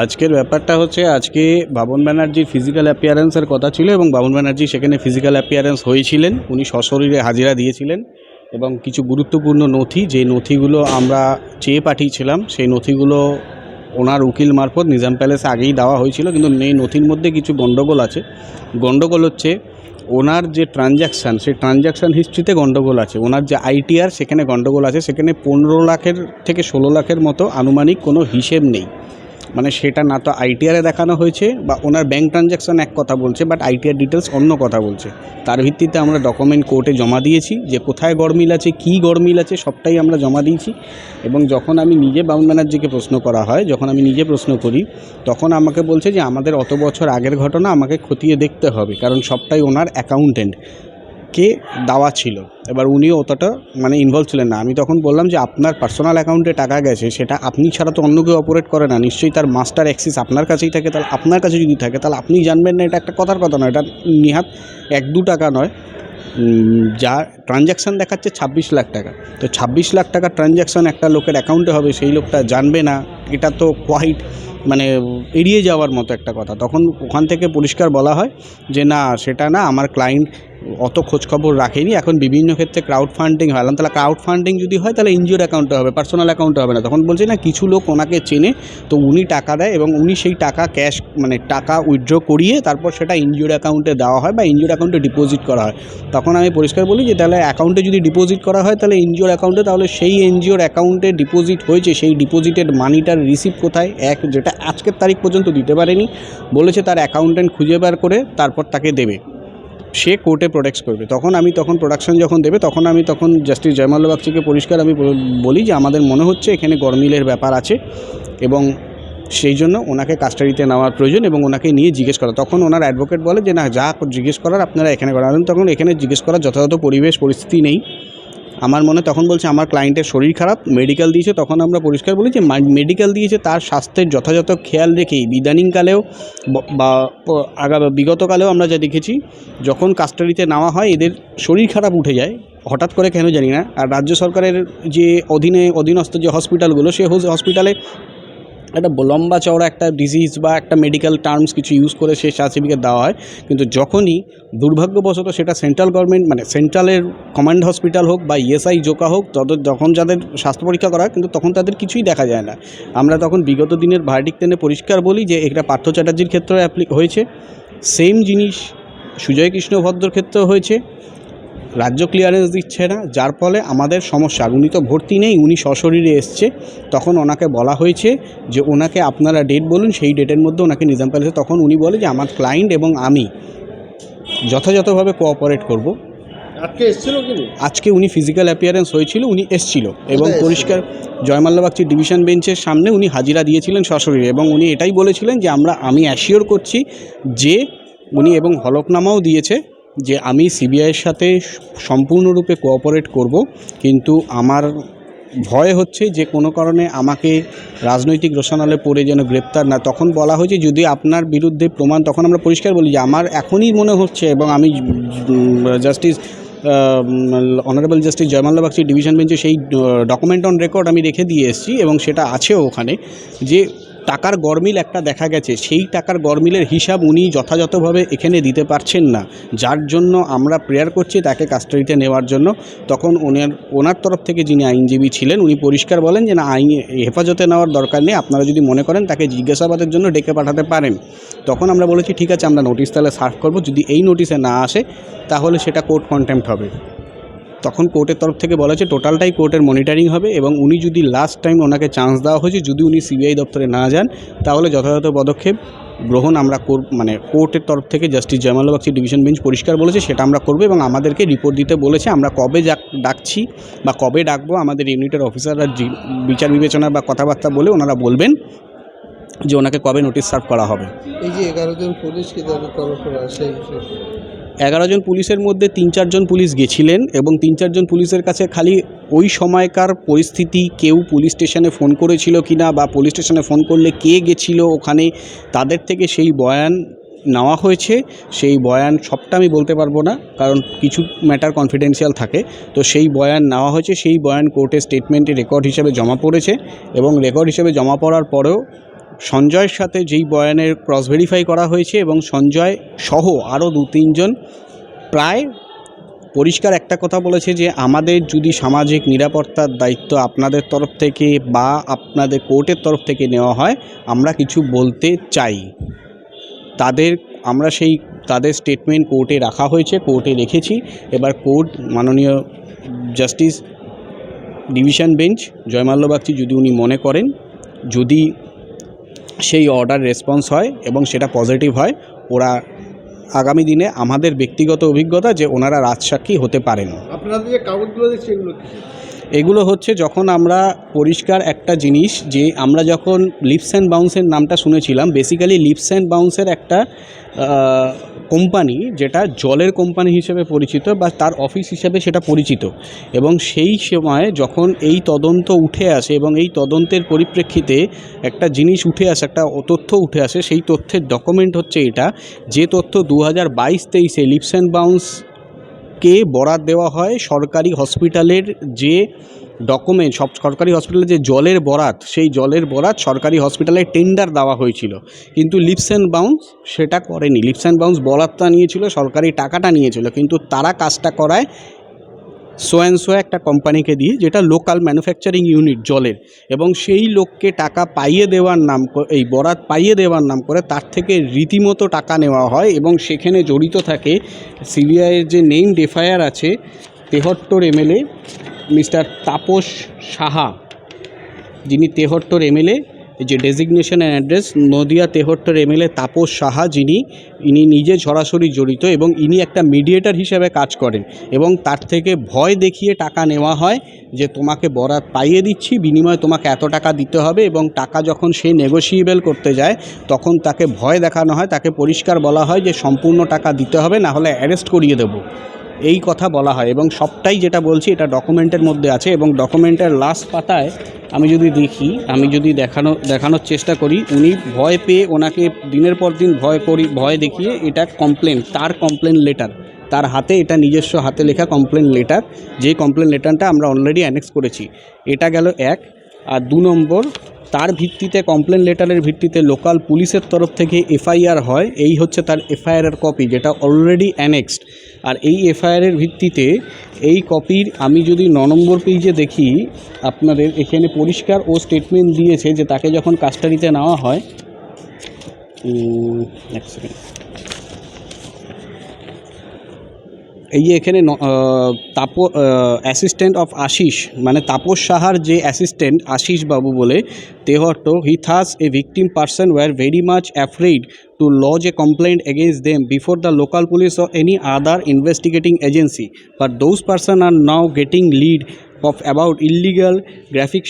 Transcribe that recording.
আজকের ব্যাপারটা হচ্ছে, আজকে বাবন ব্যানার্জির ফিজিক্যাল অ্যাপিয়ারেন্সের কথা ছিল এবং বাবন ব্যানার্জি সেখানে ফিজিক্যাল অ্যাপিয়ারেন্স হয়েছিলেন। উনি সশরীরে হাজিরা দিয়েছিলেন এবং কিছু গুরুত্বপূর্ণ নথি, যে নথিগুলো আমরা চেয়ে পাঠিয়েছিলাম, সেই নথিগুলো ওনার উকিল মারফত নিজাম প্যালেসে আগেই দেওয়া হয়েছিল, কিন্তু এই নথির মধ্যে কিছু গণ্ডগোল আছে। গণ্ডগোল হচ্ছে, ওনার যে ট্রানজ্যাকশান সেই ট্রানজ্যাকশান হিস্ট্রিতে গণ্ডগোল আছে। ওনার যে আইটিআর সেখানে গণ্ডগোল আছে। সেখানে পনেরো লাখের থেকে ষোলো লাখের মতো আনুমানিক কোনো হিসেব নেই। মানে সেটা না তো আইটিআরে দেখানো হয়েছে বা ওনার ব্যাঙ্ক ট্রানজ্যাকশান এক কথা বলছে বাট আইটিআর ডিটেলস অন্য কথা বলছে। তার ভিত্তিতে আমরা ডকুমেন্ট কোর্টে জমা দিয়েছি যে কোথায় গরমিল আছে, কী গরমিল আছে, সবটাই আমরা জমা দিয়েছি। এবং যখন আমি নিজে বাবুল ব্যানার্জিকে প্রশ্ন করা হয়, যখন আমি নিজে প্রশ্ন করি, তখন আমাকে বলছে যে আমাদের অত বছর আগের ঘটনা আমাকে খতিয়ে দেখতে হবে, কারণ সবটাই ওনার অ্যাকাউন্টেন্ট কে দেওয়া ছিল। এবার উনিও অতটা মানে ইনভলভ ছিলেন না। আমি তখন বললাম যে, আপনার পার্সোনাল অ্যাকাউন্টে টাকা গেছে, সেটা আপনি ছাড়া তো অন্য কেউ অপারেট করে না। নিশ্চয়ই তার মাস্টার অ্যাক্সিস আপনার কাছেই থাকে, তাহলে আপনার কাছে যদি থাকে, তাহলে আপনি জানবেন না, এটা একটা কথার কথা নয়। এটা নিহাত এক দু টাকা নয়। যা ট্রানজ্যাকশান দেখাচ্ছে ছাব্বিশ লাখ টাকা। তো ছাব্বিশ লাখ টাকা ট্রানজ্যাকশান একটা লোকের অ্যাকাউন্টে হবে, সেই লোকটা জানবে না। এটা তো কোয়াইট মানে এড়িয়ে যাওয়ার মতো একটা কথা। তখন ওখান থেকে পরিষ্কার বলা হয় যে, না, সেটা না, আমার ক্লায়েন্ট অত খোঁজখবর রাখেনি। এখন বিভিন্ন ক্ষেত্রে ক্রাউড ফান্ডিং হয় তাহলে ক্রাউড ফান্ডিং যদি হয়, তাহলে এনজিওর অ্যাকাউন্টে হবে পার্সোনাল অ্যাকাউন্টে হবে না। তখন বলছে, না, কিছু লোক ওনাকে চেনে, তো উনি টাকা দেয় এবং উনি সেই টাকা ক্যাশ মানে টাকা উইথড্র করিয়ে তারপর সেটা এনজিওর অ্যাকাউন্টে দেওয়া হয় বা এনজিওর অ্যাকাউন্টে ডিপোজিট করা হয়। তখন আমি পরিষ্কার বলি যে, তাহলে অ্যাকাউন্টে যদি ডিপোজিট করা হয়, তাহলে এনজিওর অ্যাকাউন্টে তাহলে সেই এনজিওর অ্যাকাউন্টে ডিপোজিট হয়েছে। সেই ডিপোজিটের মানিটার রিসিভ কোথায়? এক, যেটা আজকের তারিখ পর্যন্ত দিতে পারেনি। বলেছে তার অ্যাকাউন্টেন্ট খুঁজে বার করে, তারপর তাকে দেবে। সে কোর্টে প্রোটেক্ট করবে। তখন আমি তখন প্রোডাকশন যখন দেবে, তখন আমি তখন জাস্টিস জয়মাল্য বাগচিকে পরিষ্কার আমি বল- যে আমাদের মনে হচ্ছে এখানে গরমিলের ব্যাপার আছে এবং সেই জন্য ওনাকে কাস্টাডিতে নেওয়ার প্রয়োজন এবং ওনাকে নিয়ে জিজ্ঞেস করা। তখন ওনার অ্যাডভোকেট বলে যে, না, যা জিজ্ঞেস করার আপনারা এখানে করেন। তখন এখানে জিজ্ঞেস করার যথাযথ পরিবেশ, পরিস্থিতি নেই। আমার মনে তখন বলছে, আমার ক্লায়েন্টের শরীর খারাপ মেডিকেল দিয়েছে। তখন আমরা পরিষ্কার বলি যে মেডিকেল দিয়েছে, তার স্বাস্থ্যের যথাযথ খেয়াল রেখেই ইদানিংকালেও বা আগা, বিগতকালেও আমরা যা দেখেছি, যখন কাস্টাডিতে নেওয়া হয়, এদের শরীর খারাপ উঠে যায়, হঠাৎ করে কেন জানি না। আর রাজ্য সরকারের যে অধীনে, অধীনস্থ যে হসপিটালগুলো সে হসপিটালে একটা লম্বা চওড়া একটা ডিজিজ বা একটা মেডিকেল টার্মস কিছু ইউজ করে সেই সার্টিফিকেট দেওয়া হয়। কিন্তু যখনই দুর্ভাগ্যবশত সেটা সেন্ট্রাল গভর্নমেন্ট মানে সেন্ট্রালের কমান্ড হসপিটাল হোক বা ইএসআই জোকা হোক তাদের যখন যাদের স্বাস্থ্য পরীক্ষা করা কিন্তু তখন তাদের কিছুই দেখা যায় না। আমরা তখন বিগত দিনের ভার্ডিক টেনে পরিষ্কার বলি যে, এটা পার্থ চ্যাটার্জির ক্ষেত্রে হয়েছে। সেম জিনিস সুজয় কৃষ্ণ ভদ্রর ক্ষেত্রেও হয়েছে। রাজ্য ক্লিয়ারেন্স দিচ্ছে না যার ফলে আমাদের সমস্যা। উনি তো ভর্তি নেই উনি সশরীরে এসছে। তখন ওনাকে বলা হয়েছে যে ওনাকে আপনারা ডেট বলুন সেই ডেটের মধ্যে ওনাকে নিজাম প্যালেসে তখন উনি বলে যে আমার ক্লায়েন্ট এবং আমি যথাযথভাবে কোঅপারেট করব। আজকে এসেছিল আজকে উনি ফিজিক্যাল অ্যাপিয়ারেন্স হয়েছিল উনি এসছিল এবং পরিষ্কার জয়মাল্যবাগচি ডিভিশন বেঞ্চের সামনে উনি হাজিরা দিয়েছিলেন সশরীরে এবং উনি এটাই বলেছিলেন যে আমরা আমি অ্যাসিওর করছি যে উনি এবং হলফনামাও দিয়েছে যে আমি সিবিআইয়ের সাথে সম্পূর্ণরূপে কোঅপারেট করব, কিন্তু আমার ভয় হচ্ছে যে কোনো কারণে আমাকে রাজনৈতিক রোশনালে পড়ে যেন গ্রেপ্তার না। তখন বলা হয়েছে যদি আপনার বিরুদ্ধে প্রমাণ, তখন আমরা পরিষ্কার বলি যে আমার এখনই মনে হচ্ছে এবং আমি justice honourable justice Joymalya Bagchi division বেঞ্চে সেই ডকুমেন্ট অন রেকর্ড আমি রেখে দিয়ে এসেছি এবং সেটা আছেও ওখানে যে টাকার গরমিল একটা দেখা গেছে। সেই টাকার গরমিলের হিসাব উনি যথাযথভাবে এখানে দিতে পারছেন না। যার জন্য আমরা প্রেয়ার করছি তাকে কাস্টাডিতে নেওয়ার জন্য। তখন ওনার ওনার তরফ থেকে যিনি আইনজীবী ছিলেন, উনি পরিষ্কার বলেন যে, না, আইন হেফাজতে নেওয়ার দরকার নেই। আপনারা যদি মনে করেন তাকে জিজ্ঞাসাবাদের জন্য ডেকে পাঠাতে পারেন। তখন আমরা বলেছি, ঠিক আছে, আমরা নোটিশ তাহলে সার্ভ করব। যদি এই নোটিশে না আসে, তাহলে সেটা কোর্ট কন্টেম্প্ট হবে। তখন কোর্টের তরফ থেকে বলা হয়েছে, টোটালটাই কোর্টের মনিটরিং হবে এবং উনি যদি লাস্ট টাইম ওনাকে চান্স দেওয়া হয়েছে, যদি উনি সিবিআই দপ্তরে না যান, তাহলে যথাযথ পদক্ষেপ গ্রহণ আমরা কর মানে কোর্টের তরফ থেকে justice Joymalya Bagchi division bench পরিষ্কার বলেছে, সেটা আমরা করব এবং আমাদেরকে রিপোর্ট দিতে বলেছে। আমরা কবে ডাকছি বা কবে ডাকবো, আমাদের ইউনিটের অফিসাররা বিচার বিবেচনা বা কথাবার্তা বলে ওনারা বলবেন যে ওনাকে কবে নোটিশ সার্ভ করা হবে। এই যে এগারো জন পুলিশকে তাদের তরফে আসে এগারো জন পুলিশের মধ্যে তিন চারজন পুলিশ গেছিলেন এবং তিন চারজন পুলিশের কাছে খালি ওই সময়কার পরিস্থিতি কেউ পুলিশ স্টেশনে ফোন করেছিল কিনা বা পুলিশ স্টেশনে ফোন করলে কে গেছিল ওখানে, তাদের থেকে সেই বয়ান নেওয়া হয়েছে। সেই বয়ান সবটা আমি বলতে পারব না, কারণ কিছু ম্যাটার কনফিডেন্সিয়াল থাকে। তো সেই বয়ান নেওয়া হয়েছে, সেই বয়ান কোর্টে স্টেটমেন্টে রেকর্ড হিসেবে জমা পড়েছে এবং রেকর্ড হিসেবে জমা পড়ার পরেও সঞ্জয়ের সাথে যেই বয়ানের ক্রস ভেরিফাই করা হয়েছে এবং সঞ্জয় সহ আরও দু তিনজন প্রায় পরিষ্কার একটা কথা বলেছে যে আমাদের যদি সামাজিক নিরাপত্তার দায়িত্ব আপনাদের তরফ থেকে বা আপনাদের কোর্টের তরফ থেকে নেওয়া হয়, আমরা কিছু বলতে চাই। তাদের, আমরা সেই, তাদের স্টেটমেন্ট কোর্টে রাখা হয়েছে, কোর্টে রেখেছি। এবার কোর্ট, মাননীয় justice division bench Joymalya Bagchi, যদি উনি মনে করেন, যদি সেই অর্ডার রেসপন্স হয় এবং সেটা পজিটিভ হয়। ওরা আগামী দিনে আমাদের ব্যক্তিগত অভিজ্ঞতা যে ওনারা রাজসাক্ষী হতে পারেন। আপনাদের যে কাগজগুলো দেখছি এগুলো এগুলো হচ্ছে যখন আমরা পরিষ্কার একটা জিনিস যে আমরা যখন লিপস অ্যান্ড বাউন্সের নামটা শুনেছিলাম বেসিক্যালি লিপস অ্যান্ড বাউন্সের একটা কোম্পানি যেটা জলের কোম্পানি হিসেবে পরিচিত বা তার অফিস হিসেবে সেটা পরিচিত। এবং সেই সময় যখন এই তদন্ত উঠে আসে এবং এই তদন্তের পরিপ্রেক্ষিতে একটা জিনিস উঠে আসে, একটা তথ্য উঠে আসে, সেই তথ্যের ডকুমেন্ট হচ্ছে এটা। যে তথ্য দু হাজার বাইশ তেইশে লিপস অ্যান্ড বাউন্স কে বরাদ দেওয়া হয় সরকারি হসপিটালের যে ডকুমেন্ট সব সরকারি হসপিটালে যে জলের বরাত, সেই জলের বরাত সরকারি হসপিটালে টেন্ডার দেওয়া হয়েছিল। কিন্তু লিপস অ্যান্ড বাউন্স সেটা করেনি। লিপস অ্যান্ড বাউন্স বরাতটা নিয়েছিল, সরকারি টাকাটা নিয়েছিল, কিন্তু তারা কাজটা করায় সো অ্যান্ড সো একটা কোম্পানিকে দিয়ে, যেটা লোকাল ম্যানুফ্যাকচারিং ইউনিট জলের, এবং সেই লোককে টাকা পাইয়ে দেওয়ার নাম এই বরাত পাইয়ে দেওয়ার নাম করে তার থেকে রীতিমতো টাকা নেওয়া হয় এবং সেখানে জড়িত থাকে সিবিআইয়ের যে নেমড এফআইআর আছে তেহট্টর এমএলএ মিস্টার তাপস সাহা। যিনি তেহট্টর এমএলএ যে ডেজিগনেশন অ্যান্ড অ্যাড্রেস নদিয়া তেহট্টর এমএলএ তাপস সাহা যিনি, ইনি নিজে সরাসরি জড়িত এবং ইনি একটা মিডিয়েটার হিসেবে কাজ করেন এবং তার থেকে ভয় দেখিয়ে টাকা নেওয়া হয় যে তোমাকে বরাত পাইয়ে দিচ্ছি, বিনিময়ে তোমাকে এত টাকা দিতে হবে এবং টাকা যখন সে নেগোসিয়েবল করতে যায়, তখন তাকে ভয় দেখানো হয়, তাকে পরিষ্কার বলা হয় যে সম্পূর্ণ টাকা দিতে হবে, না হলে অ্যারেস্ট করিয়ে দেবো। এই কথা বলা হয় এবং সবটাই যেটা বলছি এটা ডকুমেন্টের মধ্যে আছে এবং ডকুমেন্টের লাস্ট পাতায় আমি যদি দেখি, আমি যদি দেখানো, দেখানোর চেষ্টা করি, উনি ভয় পেয়ে ওনাকে দিনের পর দিন ভয় করি, ভয় দেখিয়ে এটা কমপ্লেন তার কমপ্লেন লেটার তার হাতে এটা নিজস্ব হাতে লেখা কমপ্লেন লেটার যেই কমপ্লেন লেটারটা আমরা অলরেডি অ্যানেক্স করেছি, এটা গেল এক। আর দু নম্বর, তার ভিত্তিতে কমপ্লেন লেটারের ভিত্তিতে লোকাল পুলিশের তরফ থেকে এফআইআর হয়। এই হচ্ছে তার এফআইআরের কপি যেটা অলরেডি অ্যানেক্সড আর এই এফআইআরের ভিত্তিতে এই কপির আমি যদি ন নম্বর পেজে দেখি, আপনাদের এখানে পরিষ্কার ও স্টেটমেন্ট দিয়েছে যে তাকে যখন কাস্টাডিতে নেওয়া হয় এক সেকেন্ড এই যে এখানে তাপ অ্যাসিস্ট্যান্ট অফ আশিস মানে তাপস সাহার যে অ্যাসিস্ট্যান্ট আশিস বাবু বলে Tehatta he thus a victim person were very much afraid to lodge a complaint against them before the local police or any other investigating agency but those person are now getting lead of about illegal graphic